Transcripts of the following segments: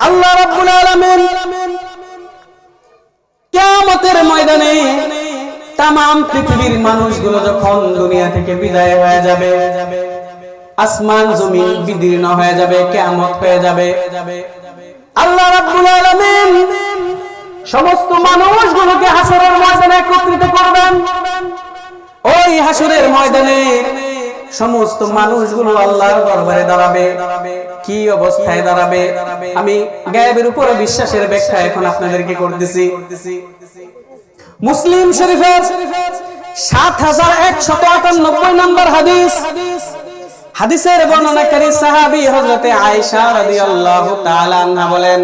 আল্লাহ রাব্বুল আলামিন কিয়ামতের ময়দানে তামাম পৃথিবীর মানুষগুলো যখন দুনিয়া থেকে বিদায় হয়ে যাবে, আসমান, জমিন বিদীর্ণ হয়ে যাবে, কিয়ামত হয়ে যাবে। আল্লাহ রাব্বুল আলামিন সমস্ত মানুষগুলোকে হাসরের ময়দানে একত্রিত করবেন। ওই হাসরের ময়দানে সমস্ত মানুষগুলো আল্লাহর দরবারে দাঁড়াবে কি অবস্থায় দাঁড়াবে আমি গায়েবের উপরে বিশ্বাসের ব্যাখ্যা এখন আপনাদেরকে করতেছি মুসলিম শরীফের সাত হাজার একশত আটানব্বই নম্বর হাদিস হাদিসের বর্ণনাকারী সাহাবী হযরতে আয়েশা রাদিয়াল্লাহু তাআলা আনহা বলেন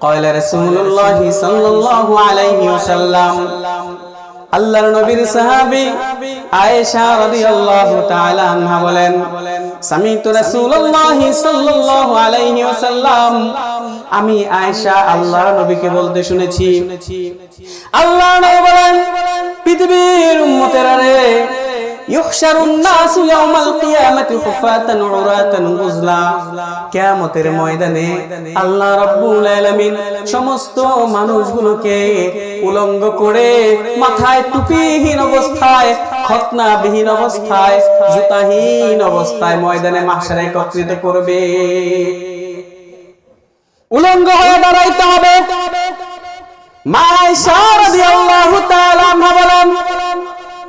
قال رسول الله صلى الله عليه وسلم আল্লাহর নবীর সাহাবী আয়েশা রাদিয়াল্লাহু তাআলা আনহা বলেন, সামিতু রাসূলুল্লাহি সাল্লাল্লাহু আলাইহি ওয়াসাল্লাম। আমি আয়েশা আল্লাহর নবীকে বলতে শুনেছি। আল্লাহর নবী বলেন, পৃথিবীর উম্মতেরা কিয়ামতের ময়দানে আল্লাহ রাব্বুল সমস্ত মানুষগুলোকে উলঙ্গ করে মাথায় টুপিহীন অবস্থায়, খতনাবিহীন অবস্থায়, জুতাহীন অবস্থায় ময়দানে মাহশারে একত্রিত করবে। উলঙ্গ হয়ে দাঁড়াইতে হবে। মা আয়েশা রাদিয়াল্লাহু বলেন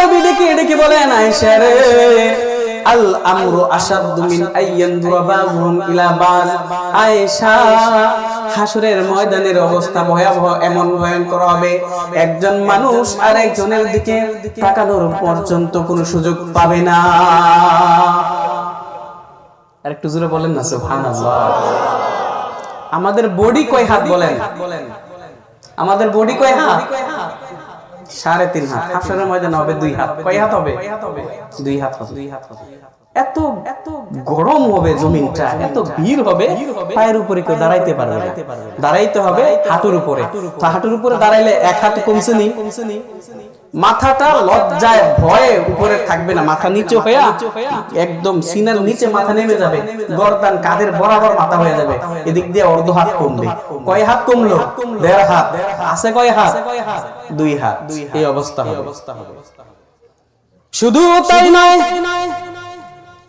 নবী ডেকে ডেকে বলেন, আয়েশা রে, আল আমরু মিন আইয়ানদুরা বাযুহুম ইলা আয়েশা হাসরের ময়দানের অবস্থা ভয়াবহ, এমন ভয়ঙ্কর হবে। একজন মানুষ আর একজনের দিকে তাকানোর পর্যন্ত কোনো সুযোগ পাবে না। আর একটু জোরে বলেন না, সুবহানাল্লাহ। আমাদের বডি কয় হাত বলেন? আমাদের বডি কয় হাত? সাড়ে তিন হাত। হাফসারের ময়দানে হবে দুই হাত। কয় হাত হবে? দুই হাত হবে। দুই হাত হবে। এত এত গরম হবে জমিনটা এত ভিড় হবে পায়ের উপরে কেউ দাঁড়াইতে পারবে না। দাঁড়াইতে হবে হাঁটুর উপরে। তো হাঁটুর উপরে দাঁড়াইলে এক হাত কমছে নি। মাথাটা লজ্জায় ভয়ে উপরে থাকবে না মাথা নিচে হয়ে একদম সিনার নিচে মাথা নেমে যাবে। গরদান কাদের বরাবর মাথা হয়ে যাবে। এদিক দিয়ে অর্ধ হাত কমবে। কয় হাত কমলো? দেড় হাত। আছে কয় হাত? দুই হাত। এই অবস্থা হবে। শুধু তাই নয়।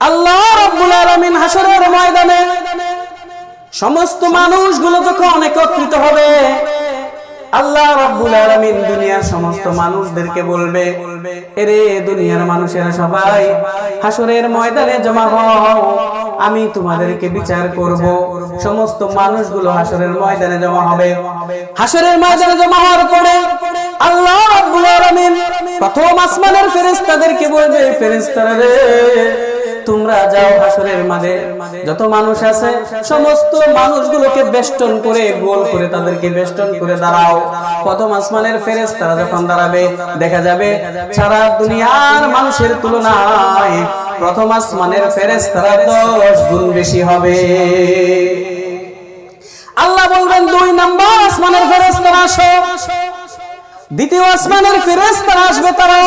আল্লাহ রাব্বুল ময়দানে সমস্ত মানুষগুলো যখন একত্রিত হবে, আল্লাহ রাব্বুল আলামিন দুনিয়ার সমস্ত মানুষদেরকে বলবে, এরে দুনিয়ার মানুষেরা সবাই ময়দানে জমা হও, আমি তোমাদেরকে বিচার করব। সমস্ত মানুষগুলো হাসরের ময়দানে জমা হবে। হাসরের ময়দানে জমা হওয়ার পরে আল্লাহ রাব্বুল আলামিন প্রথম আসমানের ফেরেশতাদেরকে বলবে, ফেরেশতারা রে তোমরা যাও হাসরের মাঝে যত মানুষ আছে, সমস্ত মানুষগুলোকে বেষ্টন করে, গোল করে তাদেরকে বেষ্টন করে দাঁড়াও। প্রথম আসমানের ফেরেস তারা যখন দাঁড়াবে, দেখা যাবে সারা দুনিয়ার মানুষের তুলনায় প্রথম আসমানের ফেরেস তারা দশ গুণ বেশি হবে। আল্লাহ বলবেন, দুই নাম্বার আসমানের ফেরেস তারা আসো। দ্বিতীয় আসমানের ফেরেস তারা আসবে তারা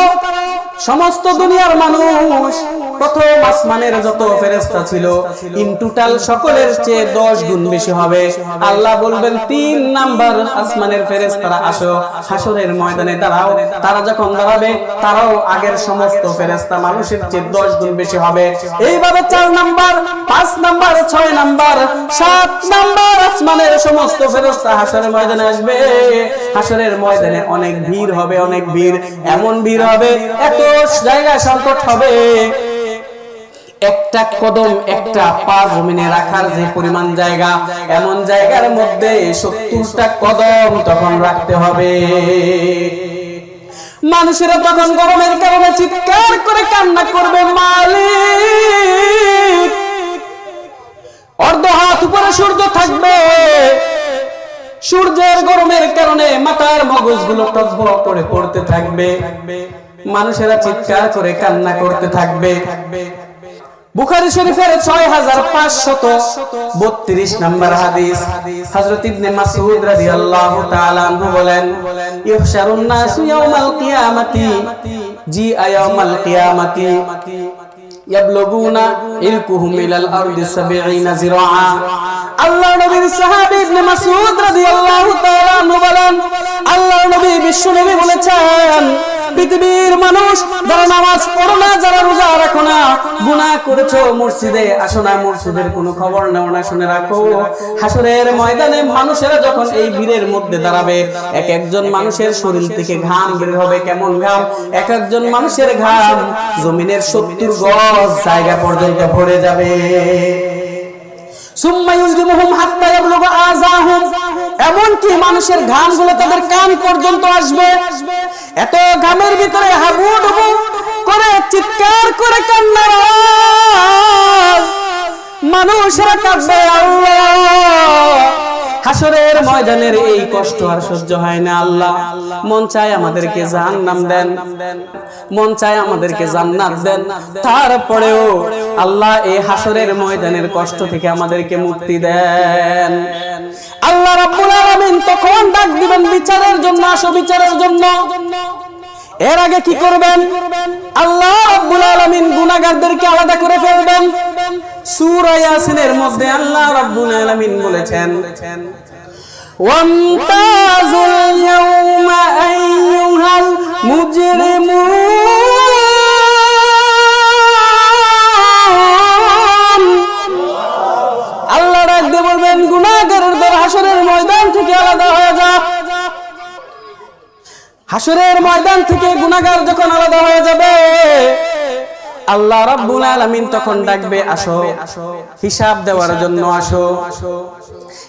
সমস্ত দুনিয়ার মানুষ। প্রথম আসমানের যত ফেরেস্তা ছিল, ইন টোটাল সকলের চেয়ে দশ গুণ বেশি হবে। আল্লাহ বলবেন, তিন নাম্বার আসমানের ফেরেস্তারা আসো। হাসরের ময়দানে দাঁড়াও। তারা যখন দাঁড়াবে, তারাও আগের সমস্ত ফেরেস্তা মানুষের চেয়ে দশ গুণ বেশি হবে। এইভাবে চার নাম্বার, পাঁচ নাম্বার, ছয় নাম্বার, সাত নাম্বার আসমানের সমস্ত ফেরেস্তা হাসরের ময়দানে আসবে। হাসরের ময়দানে অনেক ভিড় হবে অনেক ভিড়। এমন ভিড় হবে এত জায়গা সংকট হবে। একটা কদম একটা পা জমিনে রাখার যে পরিমাণ জায়গা এমন জায়গার মধ্যে সত্তরটা কদম তখন রাখতে হবে। মানুষেরা তখন গরমের কারণে চিৎকার করে কান্না করবে মালিক! অর্ধ হাত উপরে সূর্য থাকবে। সূর্যের গরমের কারণে মাথার মগজগুলো টকবক করে পড়তে থাকবে। মানুষেরা চিৎকার করে কান্না করতে থাকবে। বুখারী শরীফের ছয় হাজার পাঁচশত বত্রিশ নম্বর হাদিস। হযরত ইবনে রাদিয়াল্লাহু তাআলা আনহু বলেন জি আয়াউমাল কিয়ামাতি ইয়াবলুগুনা ইলকুহুম ইলাল আরদি 70 জিরাআ আল্লাহ নবীর ইবনে মাসউদ রাদিয়াল্লাহু তাআলা বলেন, আল্লাহ নবী বিশ্ব নবী বলেছেন, পৃথিবীর মানুষ যারা নামাজ পড়ো না, যারা রোজা রাখো না করেছ, মসজিদে আসো না, মসজিদের কোনো খবর নেও না, শুনে রাখো। হাসরের ময়দানে মানুষেরা যখন এই ভিড়ের মধ্যে দাঁড়াবে, এক একজন মানুষের শরীর থেকে ঘাম বের হবে, কেমন ঘাম? এক একজন মানুষের ঘাম জমিনের সত্তর গজ জায়গা পর্যন্ত ভরে যাবে। এমনকি মানুষের ঘামগুলো তাদের কান পর্যন্ত আসবে। এত ঘামের ভিতরে হাবুডুবু করে, চিৎকার করে কান্না মানুষরা কাঁদবে হাসরের ময়দানের এই কষ্ট আর সহ্য হয় না, আল্লাহ। মন চায় আমাদেরকে জাহান্নাম দেন। মন চায় আমাদেরকে জান্নাত দেন। তারপরেও আল্লাহ এই হাসরের ময়দানের কষ্ট থেকে আমাদেরকে মুক্তি দেন। আল্লাহ রাব্বুল আলামিন তখন ডাক দিবেন বিচারের জন্য, আসো বিচারের জন্য। এর আগে কি করবেন? আল্লাহ রাব্বুল আলামিন গুনাহগারদেরকে আলাদা করে ফেলবেন। সূরা ইয়াসিনের মধ্যে আল্লাহ রাব্বুল আলামিন বলেছেন ওয়ামতাজুল ইয়াউমা আইয়ুহাল মুজরিমুন আল্লাহ ডাক বলবেন, গুনাহগারের দল হাসরের ময়দান থেকে আলাদা হয়ে যা। হাসরের ময়দান থেকে গুনাহগার যখন আলাদা হয়ে যাবে, আল্লাহ রাব্বুল আলামিন তখন ডাকবে, আসো। হিসাব দেওয়ার জন্য আসো।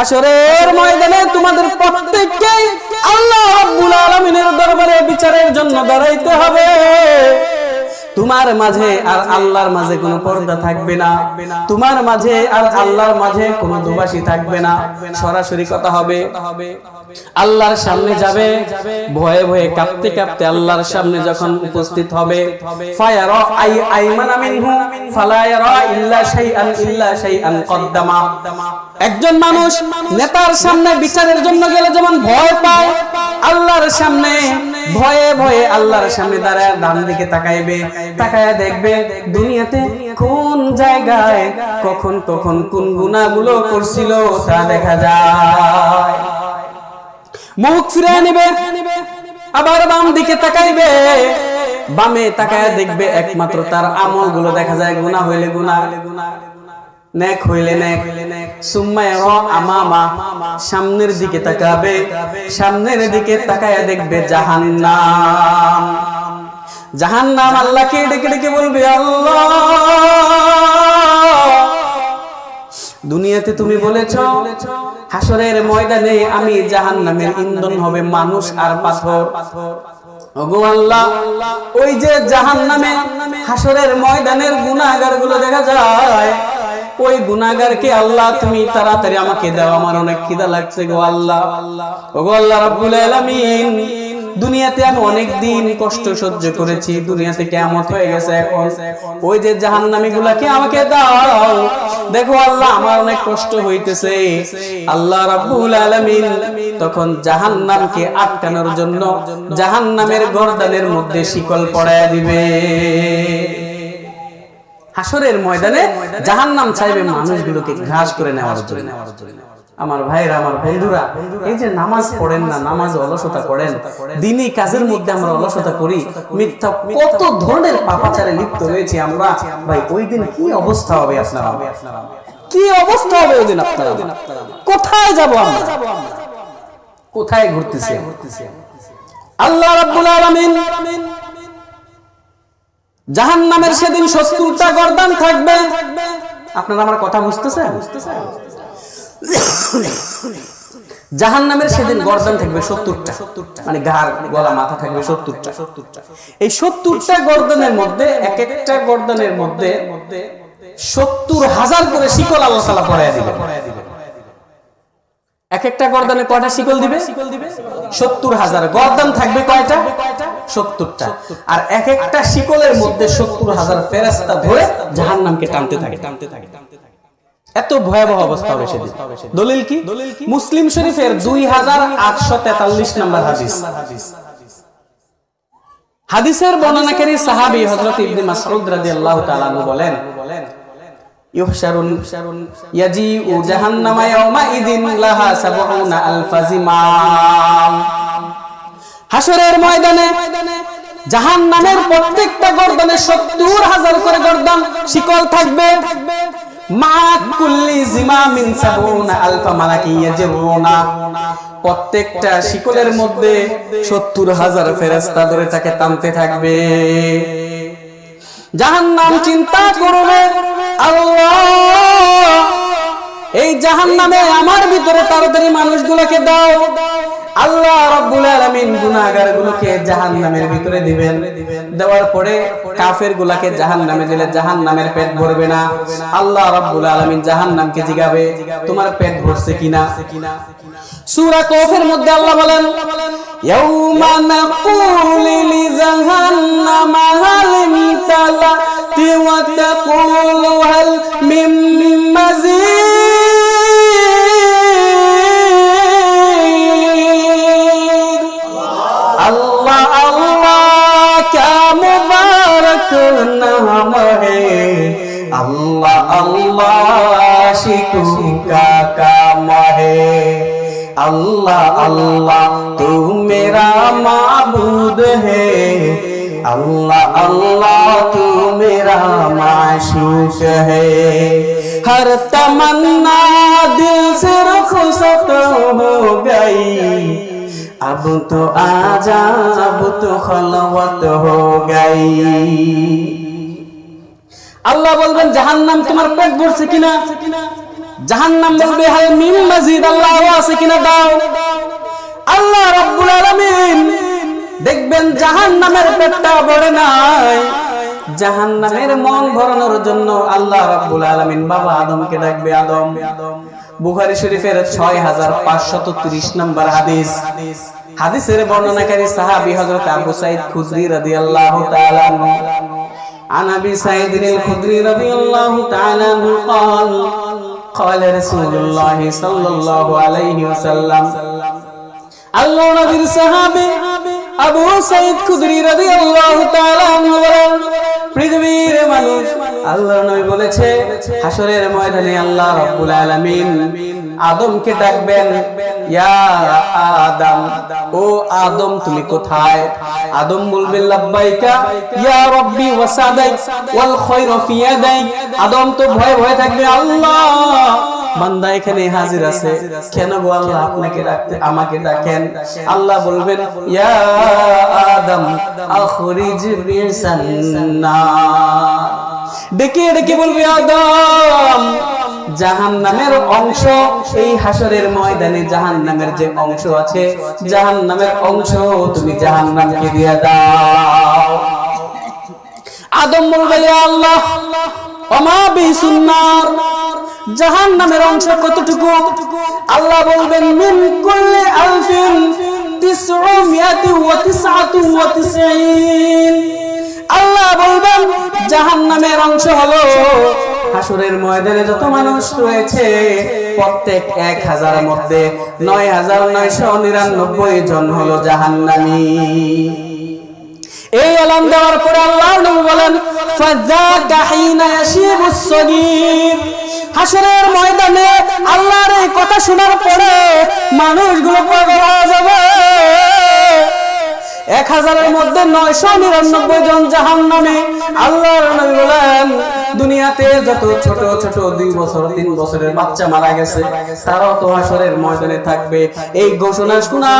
হাসরের ময়দানে তোমাদের প্রত্যেককে আল্লাহ রাব্বুল আলামিনের দরবারে বিচারের জন্য দাঁড়াইতে হবে। তোমার মাঝে আর আল্লাহর মাঝে কোনো পর্দা থাকবে না। তোমার মাঝে আর আল্লাহর মাঝে কোনো দুবাসী থাকবে না। সরাসরি কথা হবে। আল্লাহর সামনে যাবে। ভয়ে ভয়ে কাঁপতে কাঁপতে আল্লাহর সামনে যখন উপস্থিত হবে। একজন মানুষ নেতার সামনে বিচারের জন্য গেলে যেমন ভয় পায়, আল্লাহর সামনে ভয়ে ভয়ে আল্লাহর সামনে দাঁড়ায়, ডান দিকে তাকাইবে। তাকায় দেখবে দুনিয়াতে কোন জায়গায় কখন কখন কোন গুনাহগুলো করছিল তা দেখা যায়। মুখ ফিরে নিবে, আবার বাম দিকে তাকাইবে। বামে তাকায় দেখবে একমাত্র তার আমলগুলো দেখা যায়, গুনাহ হইলে গুনাহ, নেক হইলে নেক। সামনের দিকে তাকাবে, সামনের দিকে তাকায় দেখবে জাহান্নাম। জাহান্নাম আল্লাহকে ডেকে ডেকে বলবে, আল্লাহ, দুনিয়াতে তুমি বলেছ হাসরের ময়দানে আমি জাহান্নামের ইন্ধন হবে মানুষ আর পাথর। ওই যে জাহান্নামে হাসরের ময়দানের গুনাহগারগুলো দেখা যায়, ওই আল্লাহ তুমি তাড়াতাড়ি আমাকে দাও, আমার অনেক খিদা লাগছে গো আল্লাহ। ওগো আল্লাহ, রাব্বুল আলামিন দুনিয়াতে আমি অনেক দিন কষ্ট সহ্য করেছি, দুনিয়াতে কেমত হয়ে গেছে এখন। ওই যে জাহান্নামী গুলাকে আমাকে দাও। দেখো আল্লাহ, আমার অনেক কষ্ট হইতেছে। আল্লাহ রাব্বুল আলামিন তখন জাহান্নামকে আটকানোর জন্য জাহান্নামের গর্দানের মধ্যে শিকল পড়ায় দিবে। হাসরের ময়দানে জাহান্নাম চাইবে মানুষগুলোকে ঘাস করে নেওয়ার জন্য। আমার ভাইরা আমার বন্ধুরা এই যে নামাজ পড়েন না নামাজ অলসতা করেন দিনই কাজের মধ্যে আমরা অলসতা করি মিথ্যা কত ধরনের পাপাচারে লিপ্ত রয়েছে আমরা। ভাই ওই দিন কি অবস্থা হবে আপনারা? কি অবস্থা হবে ওই দিন আপনারা? কোথায় যাব আমরা? কোথায় ঘুরতেছে? আল্লাহ রাব্বুল আলামিন জাহান্নামের সেদিন সত্তরটা গর্দান থাকবে। আপনারা আমার কথা বুঝতেছেন? বুঝতেছেন? জাহান্নামের সেদিন গর্দান থাকবে সত্তরটা। মানে ঘাড়, গলা, মাথা থাকবে সত্তরটা। এই সত্তরটা গর্দানের মধ্যে এক একটা গর্দানের মধ্যে সত্তর হাজার করে শিকল আল্লাহ তালা পড়াইয়া দিবে এক একটা গর্দানে কয়টা শিকল দিবে? সত্তর হাজার। গর্দান থাকবে কয়টা? সত্তরটা। আর এক একটা শিকলের মধ্যে সত্তর হাজার ফেরাস্তা ধরে জাহান নামকে টানতে থাকে টানতে থাকে টানতে থাকে। এত ভয়াবহ অবস্থা হবে সেদিন। দলিল কি? মুসলিম শরীফের দুই হাজার আটশো তেতাল্লিশ নম্বর হাদিস। হাদিসের বর্ণনাকারী সাহাবী হযরত ইবনে মাসউদ রাদিয়াল্লাহু তাআলা বলেন ইউহশারুন ইয়াজিউ জাহান্নামা ইয়াওমা ইদিন লাহা সাবউনা আলফা জিমাম হাসরের ময়দানে জাহান্নামের প্রত্যেকটা গর্দনে 70 হাজার করে গর্দন শিকল থাকবে। প্রত্যেকটা শিকলের মধ্যে 70 হাজার ফেরেশতা ধরে তাকে টানতে থাকবে। জাহান্নাম চিন্তা করবে এই জাহান্নামে আমার ভিতরে তাড়াতাড়ি মানুষগুলোকে দাও। আল্লাহ রাব্বুল আলামিন গুনাহগারগুলোকে জাহান্নামের ভিতরে দিবেন। দেওয়ার পরে কাফের গুলাকে জাহান্নামে দিলে জাহান্নামের পেট ভরবে না। আল্লাহ রাব্বুল আলামিন জাহান্নামকে জিগাবে, তোমার পেট ভরছে কিনা? সূরা কফের মধ্যে আল্লাহ বলেন, ইয়াউমা নাকুলু লিজাহান্নামা, হাল ইমতালাতি ওয়া তাকুলু, হাল মিন মাজিদ। मुबारक नाम है अल्लाह अल्लाह शिकू का काम है अल्लाह अल्लाह तू मेरा माबूद है अल्लाह अल्लाह तू मेरा माशूक है हर तमन्ना दिल से रुखसत हो गई अब तो आजा अब तो खलवत हो गई আল্লাহ বলবেন জাহান্নাম তোমার পেট ভরছে কিনা জাহান্নাম বলবে হায় মিম মাজিদ আল্লাহ আছে কিনা দাও আল্লাহ রাব্বুল আলামিন দেখবেন জাহান্নামের পেটটা ভরে নাই জাহান্নামের মন ভরানোর জন্য আল্লাহ রাব্বুল আলামিন বাবা আদমকে ডাকবে আদম বুখারী শরীফের 6530 নম্বর হাদিস হাদিসের বর্ণনাকারী সাহাবী হযরত আবু সাঈদ খুদরি রাদিয়াল্লাহু তাআলা আনহু عن ابي سعيد الخدري رضي الله تعالى عنه قال قال رسول الله صلى الله عليه وسلم আল্লাহ নবীর সাহাবী আবু সাইদ খুদরি রাদিয়াল্লাহু তাআলা আনহু বলেন, পৃথিবীর মানুষ আল্লাহ নবী বলেছে হাসরের ময়দানে আল্লাহ রাব্বুল আলামিন আদমকে ডাকবেন, ইয়া আদম, ও আদম, তুমি কোথায়? আদম বলবে, লাব্বাইকা, ইয়া রাব্বি ওয়া সাদাইক ওয়াল খায়রু ফি ইয়াদাইক আদম তো ভয় ভয় থাকবে, আল্লাহ বান্দা এখানে হাজির আছে। কেন গো আল্লাহ আপনাকে ডাকতে আমাকে ডাকেন? আল্লাহ বলবেন আদম ডেকে ডেকে বলবে, আদম, জাহান্নামের অংশ, এই হাসরের ময়দানে জাহান্নামের যে অংশ আছে জাহান নামের অংশ তুমি জাহান্নামকে দিয়ে দাও। আদম বলবে আল্লাহ ওমা বিসুন্নার জাহান্নামের অংশ কতটুকু? আল্লাহ বলবেন, মিন কুল্লি আলফিন তিসউমিয়াতি ওয়া তিসআতু ওয়া তিসঈন। আল্লাহ বলবেন, জাহান্নামের অংশ হলো হাসুরের ময়দানে যত মানুষ রয়েছে, প্রত্যেক এক হাজারের মধ্যে নয় হাজার নয়শো নিরানব্বই জন হলো জাহান্নামী। এই আলাম দেওয়ার পরে আল্লাহ বলেন হাসরের ময়দানে আল্লাহর এই কথা শোনার পরে মানুষগুলো পাগল হয়ে যাবে এক হাজারের মধ্যে নয়শো নিরানব্বই জন জাহান নামে আল্লাহর বলেন, দুনিয়াতে যত ছোট ছোট দুই বছর, তিন বছরের বাচ্চা মারা গেছে, তারাও তো হাসরের ময়দানে থাকবে। এই ঘোষণা শোনা